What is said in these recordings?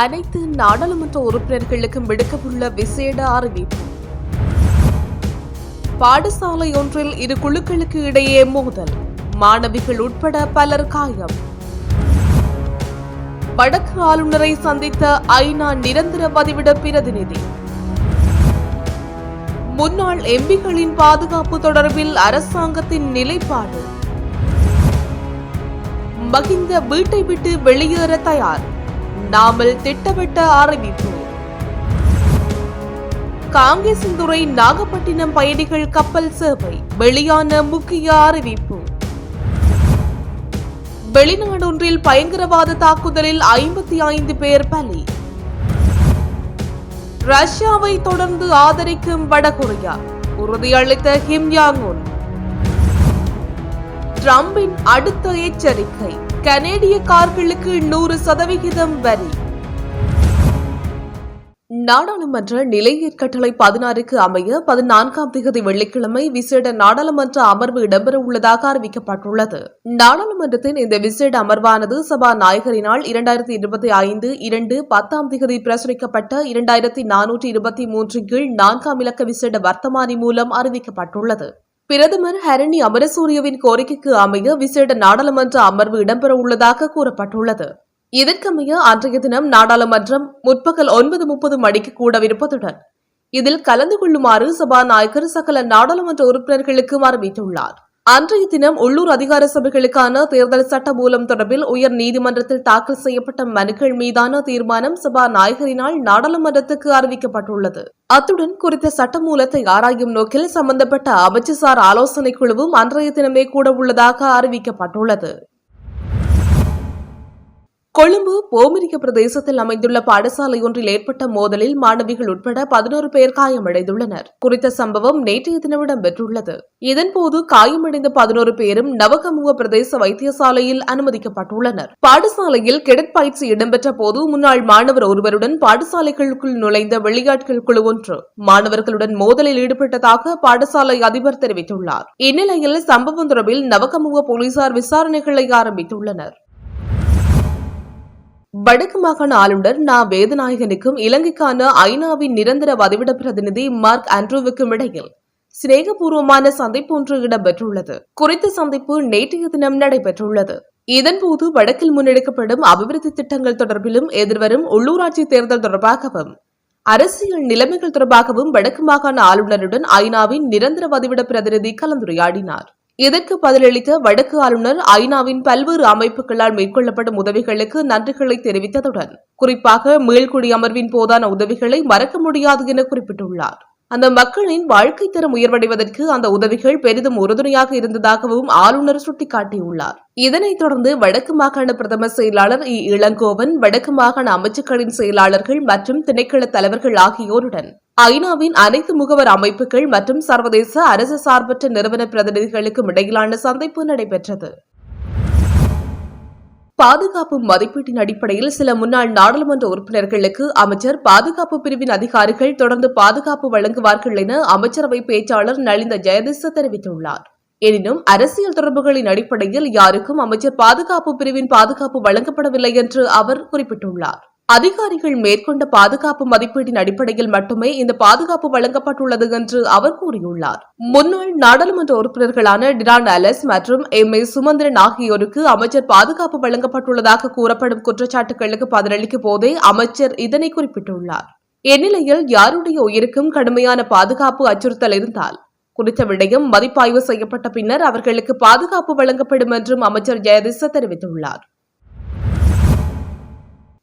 அனைத்து நாடாளுமன்ற உறுப்பினர்களுக்கும் விடுக்கப்பட்டுள்ள விசேட அறிவிப்பு. பாடசாலை ஒன்றில் இரு குழுக்களுக்கு இடையே மோதல். மாணவிகள் உட்பட பலர் காயம். வடக்கு ஆளுநரை சந்தித்த ஐநா நிரந்தர பதிவிட பிரதிநிதி. முன்னாள் எம்பிகளின் பாதுகாப்பு தொடர்பில் அரசாங்கத்தின் நிலைப்பாடு. மகிந்த வீட்டை விட்டு வெளியேற தயார். நாமல் திட்டமிட்ட அறிவிப்பு. காங்கேசந்துறை நாகப்பட்டினம் பயணிகள் கப்பல் சேவை வெளியான முக்கிய அறிவிப்பு. வெளிநாடொன்றில் பயங்கரவாத தாக்குதலில் ஐம்பத்தி ஐந்து பேர் பலி. ரஷ்யாவை தொடர்ந்து ஆதரிக்கும் வடகொரியா உறுதியளித்த கிம் யாங் உன் ட்ரம்பின் அடுத்த எச்சரிக்கை. கனேடிய கார்களுக்கு நூறு சதவிகிதம் வரி. நாடாளுமன்ற நிலையற்கட்டளை பதினாறுக்கு அமைய பதினான்காம் தேதி வெள்ளிக்கிழமை விசேட நாடாளுமன்ற அமர்வு இடம்பெற உள்ளதாக அறிவிக்கப்பட்டுள்ளது. நாடாளுமன்றத்தின் இந்த விசேட அமர்வானது சபாநாயகரினால் இரண்டாயிரத்தி இருபத்தி ஐந்து இரண்டு பத்தாம் தேதி பிரசுரிக்கப்பட்ட இரண்டாயிரத்தி நானூற்றி இருபத்தி மூன்று கீழ் நான்காம் இலக்க விசேட வர்த்தமானி மூலம் அறிவிக்கப்பட்டுள்ளது. பிரதமர் ஹரணி அமரசூரியவின் கோரிக்கைக்கு அமைய விசேட நாடாளுமன்ற அமர்வு இடம்பெற உள்ளதாக கூறப்பட்டுள்ளது. இதற்கமைய அன்றைய தினம் நாடாளுமன்றம் முற்பகல் ஒன்பது முப்பது மணிக்கு கூடவிருப்பதுடன் இதில் கலந்து கொள்ளுமாறு சபாநாயகர் சகல நாடாளுமன்ற உறுப்பினர்களுக்கு அறிவித்துள்ளார். அன்றைய தினம் உள்ளூர் அதிகார சபைகளுக்கான தேர்தல் சட்ட மூலம் தொடர்பில் உயர் நீதிமன்றத்தில் தாக்கல் செய்யப்பட்ட மனுக்கள் மீதான தீர்மானம் சபாநாயகரினால் நாடாளுமன்றத்துக்கு அறிவிக்கப்பட்டுள்ளது. அத்துடன் குறித்த சட்டமூலத்தை ஆராயும் நோக்கில் சம்பந்தப்பட்ட அமைச்சுசார் ஆலோசனைக் குழுவும் அன்றைய தினமே கூட உள்ளதாக அறிவிக்கப்பட்டுள்ளது. கொழும்பு போமிரிக்க பிரதேசத்தில் அமைந்துள்ள பாடசாலை ஒன்றில் ஏற்பட்ட மோதலில் மாணவிகள் உட்பட பதினோரு பேர் காயமடைந்துள்ளனர். குறித்த சம்பவம் நேற்றைய தினம் இடம்பெற்றுள்ளது இதன்போது காயமடைந்த பதினோரு பேரும் நவகமுக பிரதேச வைத்தியசாலையில் அனுமதிக்கப்பட்டுள்ளனர். பாடசாலையில் கெடற்பயிற்சி இடம்பெற்ற போது முன்னாள் மாணவர் ஒருவருடன் பாடசாலைகளுக்குள் நுழைந்த வெளியாட்கள் குழு ஒன்று மாணவர்களுடன் மோதலில் ஈடுபட்டதாக பாடசாலை அதிபர் தெரிவித்துள்ளார். இந்நிலையில் சம்பவம் தொடர்பில் நவகமுக போலீசார் விசாரணைகளை ஆரம்பித்துள்ளனர். வடக்கு மாகாண ஆளுநர் நா. வேதநாயகனுக்கும் இலங்கைக்கான ஐநாவின் நிரந்தர வதிவிட பிரதிநிதி மார்க் ஆண்ட்ரூவுக்கும் இடையில் சிநேகபூர்வமான சந்திப்பு ஒன்று இடம்பெற்றுள்ளது. குறித்த சந்திப்பு நேற்றைய தினம் நடைபெற்றுள்ளது. இதன்போது வடக்கில் முன்னெடுக்கப்படும் அபிவிருத்தி திட்டங்கள் தொடர்பிலும் எதிர்வரும் உள்ளூராட்சி தேர்தல் தொடர்பாகவும் அரசியல் நிலைமைகள் தொடர்பாகவும் வடக்கு மாகாண ஆளுநருடன் ஐநாவின் நிரந்தர வதிவிட பிரதிநிதி கலந்துரையாடினார். இதற்கு பதிலளித்த வடக்கு ஆளுநர் ஐநாவின் பல்வேறு அமைப்புகளால் மேற்கொள்ளப்படும் உதவிகளுக்கு நன்றிகளை தெரிவித்ததுடன் குறிப்பாக மீள்குடி அமர்வின் போதான உதவிகளை மறக்க முடியாது என குறிப்பிட்டுள்ளார். அந்த மக்களின் வாழ்க்கை தரம் உயர்வடைவதற்கு அந்த உதவிகள் பெரிதும் உறுதுணையாக இருந்ததாகவும் ஆளுநர் சுட்டிக்காட்டியுள்ளார். இதனைத் தொடர்ந்து வடக்கு மாகாண பிரதம செயலாளர் இ. இளங்கோவன் வடக்கு மாகாண அமைச்சுக்களின் செயலாளர்கள் மற்றும் திணைக்கள தலைவர்கள் ஆகியோருடன் ஐநாவின் அனைத்து முகவர் அமைப்புகள் மற்றும் சர்வதேச அரசு சார்பற்ற நிறுவன பிரதிநிதிகளுக்கும் இடையிலான சந்திப்பு நடைபெற்றது. பாதுகாப்பு மதிப்பீட்டின் அடிப்படையில் சில முன்னாள் நாடாளுமன்ற உறுப்பினர்களுக்கு அமைச்சர் பாதுகாப்பு பிரிவின் அதிகாரிகள் தொடர்ந்து பாதுகாப்பு வழங்குவார்கள் என அமைச்சரவை பேச்சாளர் நலிந்த ஜெயதிச தெரிவித்துள்ளார். எனினும் அரசியல் தொடர்புகளின் அடிப்படையில் யாருக்கும் அமைச்சர் பாதுகாப்பு பிரிவின் பாதுகாப்பு வழங்கப்படவில்லை என்று அவர் குறிப்பிட்டுள்ளார். அதிகாரிகள் மேற்கொண்ட பாதுகாப்பு மதிப்பீட்டின் அடிப்படையில் மட்டுமே இந்த பாதுகாப்பு வழங்கப்பட்டுள்ளது என்று அவர் கூறியுள்ளார். முன்னாள் நாடாளுமன்ற உறுப்பினர்களான டிரான் அலஸ் மற்றும் எம். ஏ. சுமந்திரன் ஆகியோருக்கு அமைச்சர் பாதுகாப்பு வழங்கப்பட்டுள்ளதாக கூறப்படும் குற்றச்சாட்டுகளுக்கு பதிலளிக்கும் போதே அமைச்சர் இதனை குறிப்பிட்டுள்ளார். இந்நிலையில் யாருடைய உயிருக்கும் கடுமையான பாதுகாப்பு அச்சுறுத்தல் இருந்தால் குறித்த விடயம் மதிப்பாய்வு செய்யப்பட்ட பின்னர் அவர்களுக்கு பாதுகாப்பு வழங்கப்படும் என்றும் அமைச்சர் ஜெயதிச தெரிவித்துள்ளார்.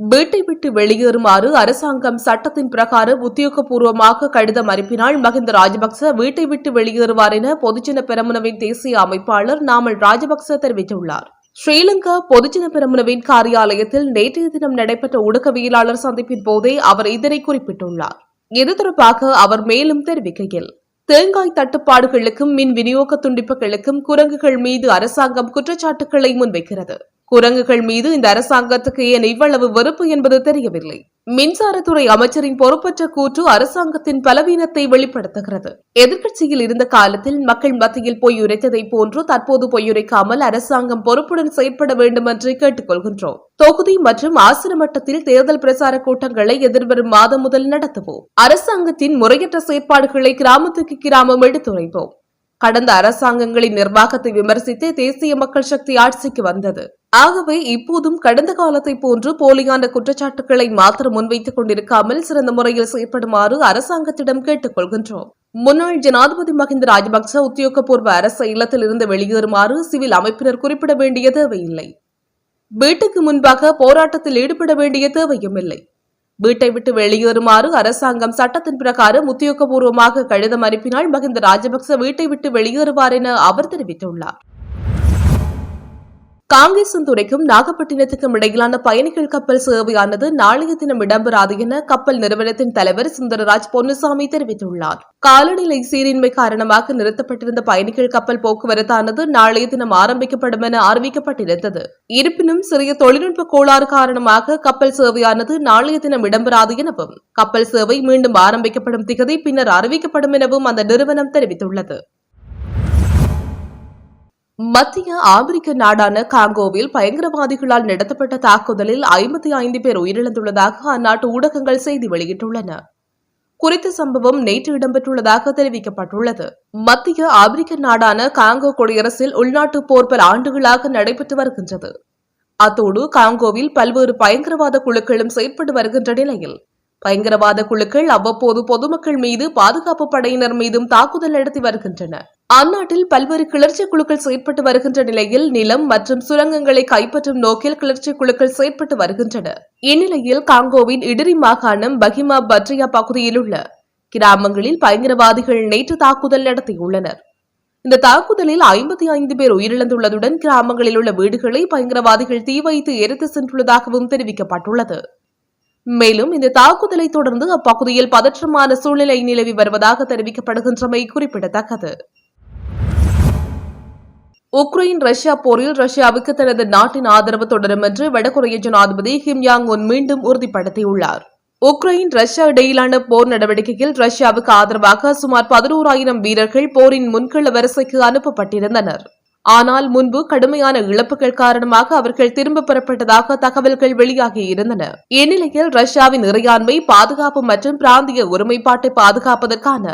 வீட்டை விட்டு வெளியேறுமாறு அரசாங்கம் சட்டத்தின் பிரகாரம் உத்தியோகபூர்வமாக கடிதம் அனுப்பினால் மஹிந்த ராஜபக்ச வீட்டை விட்டு வெளியேறுவார் என பொதுஜன பெரமுனவின் தேசிய அமைப்பாளர் நாமல் ராஜபக்ச தெரிவித்துள்ளார். ஸ்ரீலங்கா பொதுஜன பெரமுனவின் காரியாலயத்தில் நேற்றைய தினம் நடைபெற்ற ஊடகவியலாளர் சந்திப்பின் போதே அவர் இதனை குறிப்பிட்டுள்ளார். இது தொடர்பாக அவர் மேலும் தெரிவிக்கையில் தேங்காய் தட்டுப்பாடுகளுக்கும் மின் விநியோக துண்டிப்புகளுக்கும் குரங்குகள் மீது அரசாங்கம் குற்றச்சாட்டுகளை முன்வைக்கிறது. குரங்குகள் மீது இந்த அரசாங்கத்துக்கு ஏன் இவ்வளவு வெறுப்பு என்பது தெரியவில்லை. மின்சாரத்துறை அமைச்சரின் பொறுப்பற்ற கூற்று அரசாங்கத்தின் பலவீனத்தை வெளிப்படுத்துகிறது. எதிர்க்கட்சியில் இருந்த காலத்தில் மக்கள் மத்தியில் பொய் உரைத்ததை போன்று தற்போது பொய்யுரைக்காமல் அரசாங்கம் பொறுப்புடன் செயற்பட வேண்டும் என்று கேட்டுக்கொள்கின்றோம். தொகுதி மற்றும் ஆசிர மட்டத்தில் தேர்தல் பிரசார கூட்டங்களை எதிர்வரும் மாதம் முதல் நடத்துவோம். அரசாங்கத்தின் முறையற்ற செயற்பாடுகளை கிராமத்துக்கு கிராமம் எடுத்துரைப்போம். கடந்த அரசாங்கங்களின் நிர்வாகத்தை விமர்சித்து தேசிய மக்கள் சக்தி ஆட்சிக்கு வந்தது. ஆகவே இப்போதும் கடந்த காலத்தை போன்று போலியான குற்றச்சாட்டுகளை மாத்திரம் முன்வைத்துக் கொண்டிருக்காமல் சிறந்த முறையில் செயற்படுமாறு அரசாங்கத்திடம் கேட்டுக் கொள்கின்றோம் முன்னாள் ஜனாதிபதி மஹிந்த ராஜபக்ச உத்தியோகபூர்வ அரச இல்லத்தில் இருந்து வெளியேறுமாறு சிவில் அமைப்பினர் குறிப்பிட வேண்டிய தேவையில்லை. வீட்டுக்கு முன்பாக போராட்டத்தில் ஈடுபட வேண்டிய தேவையும் இல்லை. வீட்டை விட்டு வெளியேறுமாறு அரசாங்கம் சட்டத்தின் பிரகாரம் உத்தியோகபூர்வமாக கடிதம் அனுப்பினால் மஹிந்த ராஜபக்ச வீட்டை விட்டு வெளியேறுவார் என அவர் தெரிவித்துள்ளார். காங்கேசன்துறைக்கும் நாகப்பட்டினத்துக்கும் இடையிலான பயணிகள் கப்பல் சேவையானது நாளைய தினம் இடம்பெறாது என கப்பல் நிறுவனத்தின் தலைவர் சுந்தரராஜ் பொன்னுசாமி தெரிவித்துள்ளார். காலநிலை சீரின்மை காரணமாக நிறுத்தப்பட்டிருந்த பயணிகள் கப்பல் போக்குவரத்தானது நாளைய தினம் ஆரம்பிக்கப்படும் என அறிவிக்கப்பட்டிருந்தது. இருப்பினும் சிறிய தொழில்நுட்ப கோளாறு காரணமாக கப்பல் சேவையானது நாளைய தினம் இடம்பெறாது எனவும் கப்பல் சேவை மீண்டும் ஆரம்பிக்கப்படும் திகதி பின்னர் அறிவிக்கப்படும் எனவும் அந்த நிறுவனம் தெரிவித்துள்ளது. மத்திய ஆப்பிரிக்க நாடான காங்கோவில் பயங்கரவாதிகளால் நடத்தப்பட்ட தாக்குதலில் ஐம்பத்தி ஐந்து பேர் உயிரிழந்துள்ளதாக அந்நாட்டு ஊடகங்கள் செய்தி வெளியிட்டுள்ளன. குறித்த சம்பவம் நேற்று இடம்பெற்றுள்ளதாக தெரிவிக்கப்பட்டுள்ளது. மத்திய ஆப்பிரிக்க நாடான காங்கோ குடியரசில் உள்நாட்டு போர் பல ஆண்டுகளாக நடைபெற்று வருகின்றது. அத்தோடு காங்கோவில் பல்வேறு பயங்கரவாத குழுக்களும் செயற்பட்டு வருகின்ற நிலையில் பயங்கரவாத குழுக்கள் அவ்வப்போது பொதுமக்கள் மீது பாதுகாப்பு படையினர் மீதும் தாக்குதல் நடத்தி வருகின்றன. அந்நாட்டில் பல்வேறு கிளர்ச்சி குழுக்கள் செயற்பட்டு வருகின்ற நிலையில் நிலம் மற்றும் சுரங்கங்களை கைப்பற்றும் நோக்கில் கிளர்ச்சி குழுக்கள் செயற்பட்டு வருகின்றன. இந்நிலையில் காங்கோவின் இடிரி மாகாணம் பஹிமா பட்ரியா பகுதியில் உள்ள கிராமங்களில் பயங்கரவாதிகள் நேற்று தாக்குதல் நடத்தியுள்ளனர். இந்த தாக்குதலில் ஐம்பத்தி ஐந்து பேர் உயிரிழந்துள்ளதுடன் கிராமங்களில் உள்ள வீடுகளை பயங்கரவாதிகள் தீ வைத்து எரித்து சென்றுள்ளதாகவும் தெரிவிக்கப்பட்டுள்ளது. மேலும் இந்த தாக்குதலை தொடர்ந்து அப்பகுதியில் பதற்றமான சூழ்நிலை நிலவி வருவதாக தெரிவிக்கப்படுகின்றமை குறிப்பிடத்தக்கது. உக்ரைன் ரஷ்யா போரில் ரஷ்யாவுக்கு தனது நாட்டின் ஆதரவு தொடரும் என்று வடகொரிய ஜனாதிபதி கிம் யாங் உன் மீண்டும் உறுதிப்படுத்தியுள்ளார். உக்ரைன் ரஷ்யா இடையிலான போர் நடவடிக்கையில் ரஷ்யாவுக்கு ஆதரவாக சுமார் பதினோராயிரம் வீரர்கள் போரின் முன்கள வரிசைக்கு அனுப்பப்பட்டிருந்தனர். ஆனால் முன்பு கடுமையான இழப்புகள் காரணமாக அவர்கள் திரும்ப பெறப்பட்டதாக தகவல்கள் வெளியாகியிருந்தன இந்நிலையில் ரஷ்யாவின் இறையாண்மை பாதுகாப்பு மற்றும் பிராந்திய ஒருமைப்பாட்டை பாதுகாப்பதற்கான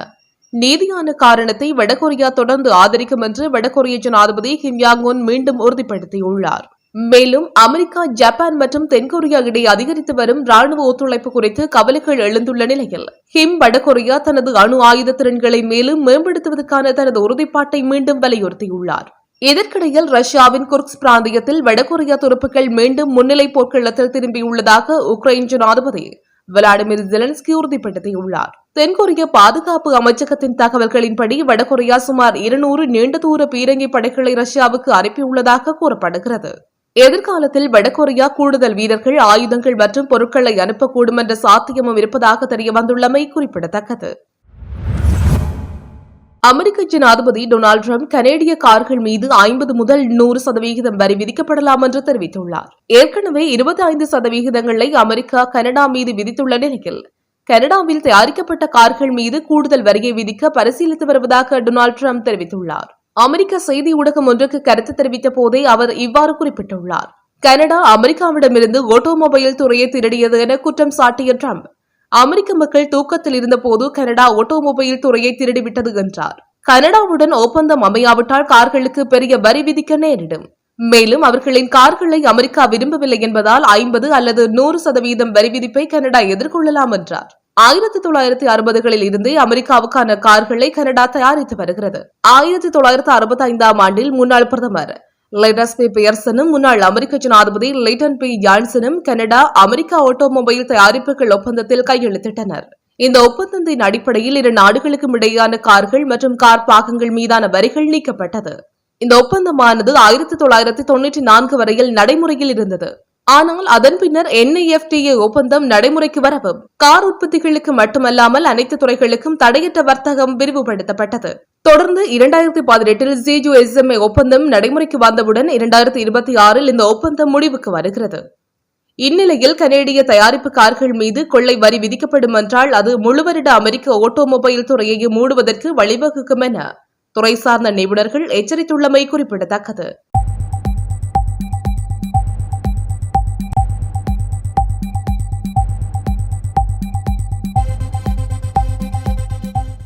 நீதியான காரணத்தை வடகொரியா தொடர்ந்து ஆதரிக்கும் என்று வடகொரிய ஜனாதிபதி கிம் யாங் உன் மீண்டும் உறுதிப்படுத்தியுள்ளார். மேலும் அமெரிக்கா ஜப்பான் மற்றும் தென்கொரியா இடையே அதிகரித்து வரும் ராணுவ ஒத்துழைப்பு குறித்து கவலைகள் எழுந்துள்ள நிலையில் ஹிம் வடகொரியா தனது அணு ஆயுத திறன்களை மேலும் மேம்படுத்துவதற்கான தனது உறுதிப்பாட்டை மீண்டும் வலியுறுத்தியுள்ளார். இதற்கிடையில் ரஷ்யாவின் குர்க்ஸ் பிராந்தியத்தில் வடகொரியா துருப்புகள் மீண்டும் முன்னிலை போர்க்களத்தில் திரும்பியுள்ளதாக உக்ரைன் ஜனாதிபதி விளாடிமிர் ஜெலன்ஸ்கி உறுதிப்படுத்தியுள்ளார் தென்கொரிய பாதுகாப்பு அமைச்சகத்தின் தகவல்களின்படி வடகொரியா சுமார் இருநூறு நீண்ட தூர பீரங்கி படைகளை ரஷ்யாவுக்கு அனுப்பியுள்ளதாக கூறப்படுகிறது. எதிர்காலத்தில் வடகொரியா கூடுதல் வீரர்கள் ஆயுதங்கள் மற்றும் பொருட்களை அனுப்பக்கூடும் என்ற சாத்தியமும் இருப்பதாக தெரியவந்துள்ளமை குறிப்பிடத்தக்கது. அமெரிக்க ஜனாதிபதி டொனால்டு டிரம்ப் கனேடிய கார்கள் மீது ஐம்பது முதல் நூறு சதவிகிதம் வரி விதிக்கப்படலாம் என்று தெரிவித்துள்ளார். ஏற்கனவே இருபத்தி ஐந்து சதவிகிதங்களை அமெரிக்கா கனடா மீது விதித்துள்ள நிலையில் கனடாவில் தயாரிக்கப்பட்ட கார்கள் மீது கூடுதல் வரியை விதிக்க பரிசீலித்து வருவதாக டொனால்டு டிரம்ப் தெரிவித்துள்ளார். அமெரிக்க செய்தி ஊடகம் ஒன்றுக்கு கருத்து தெரிவித்த போதே அவர் இவ்வாறு குறிப்பிட்டுள்ளார். கனடா அமெரிக்காவிடமிருந்து ஆட்டோமொபைல் துறையை திருடியது என குற்றம் சாட்டிய டிரம்ப் அமெரிக்க மக்கள் தூக்கத்தில் இருந்தபோது கனடா ஆட்டோமொபைல் துறையை திருடிவிட்டது என்றார். கனடாவுடன் ஒப்பந்தம் அமையாவிட்டால் கார்களுக்கு பெரிய வரி விதிக்க நேரிடும். மேலும் அவர்களின் கார்களை அமெரிக்கா விரும்பவில்லை என்பதால் ஐம்பது அல்லது நூறு சதவீதம் வரி விதிப்பை கனடா எதிர்கொள்ளலாம் என்றார். ஆயிரத்தி தொள்ளாயிரத்தி அறுபதுகளில் இருந்தே அமெரிக்காவுக்கான கார்களை கனடா தயாரித்து வருகிறது. ஆயிரத்தி தொள்ளாயிரத்தி அறுபத்தி ஐந்தாம் ஆண்டில் முன்னாள் பிரதமர் லைடஸ் பி பியர்சனும் முன்னாள் அமெரிக்க ஜனாதிபதி லைட்டன் பி. யான்சனும் கனடா அமெரிக்கா ஆட்டோமொபைல் தயாரிப்புகள் ஒப்பந்தத்தில் கையெழுத்திட்டனர். இந்த ஒப்பந்தத்தின் அடிப்படையில் இரு நாடுகளுக்கும் இடையேயான கார்கள் மற்றும் கார் பாகங்கள் மீதான வரிகள் நீக்கப்பட்டது. இந்த ஒப்பந்தமானது ஆயிரத்தி தொள்ளாயிரத்தி தொன்னூற்றி நான்கு வரையில் நடைமுறையில் இருந்தது. ஆனால் அதன் பின்னர் என்ஐஎஃப்டிஏ ஒப்பந்தம் நடைமுறைக்கு வரவும் கார் உற்பத்திகளுக்கு மட்டுமல்லாமல் அனைத்து துறைகளுக்கும் தடையற்ற வர்த்தகம் விரிவுபடுத்தப்பட்டது. தொடர்ந்து இரண்டாயிரத்தி பதினெட்டில் ஜிஜு எஸ்எம்ஏ ஒப்பந்தம் நடைமுறைக்கு வந்தவுடன் இரண்டாயிரத்தி இருபத்தி ஆறில் இந்த ஒப்பந்தம் முடிவுக்கு வருகிறது. இந்நிலையில் கனேடிய தயாரிப்பு கார்கள் மீது கொள்ளை வரி விதிக்கப்படும் என்றால் அது முழுவருட அமெரிக்க ஆட்டோமொபைல் துறையை மூடுவதற்கு வழிவகுக்கும் என துறை சார்ந்த நிபுணர்கள் எச்சரித்துள்ளமை குறிப்பிடத்தக்கது.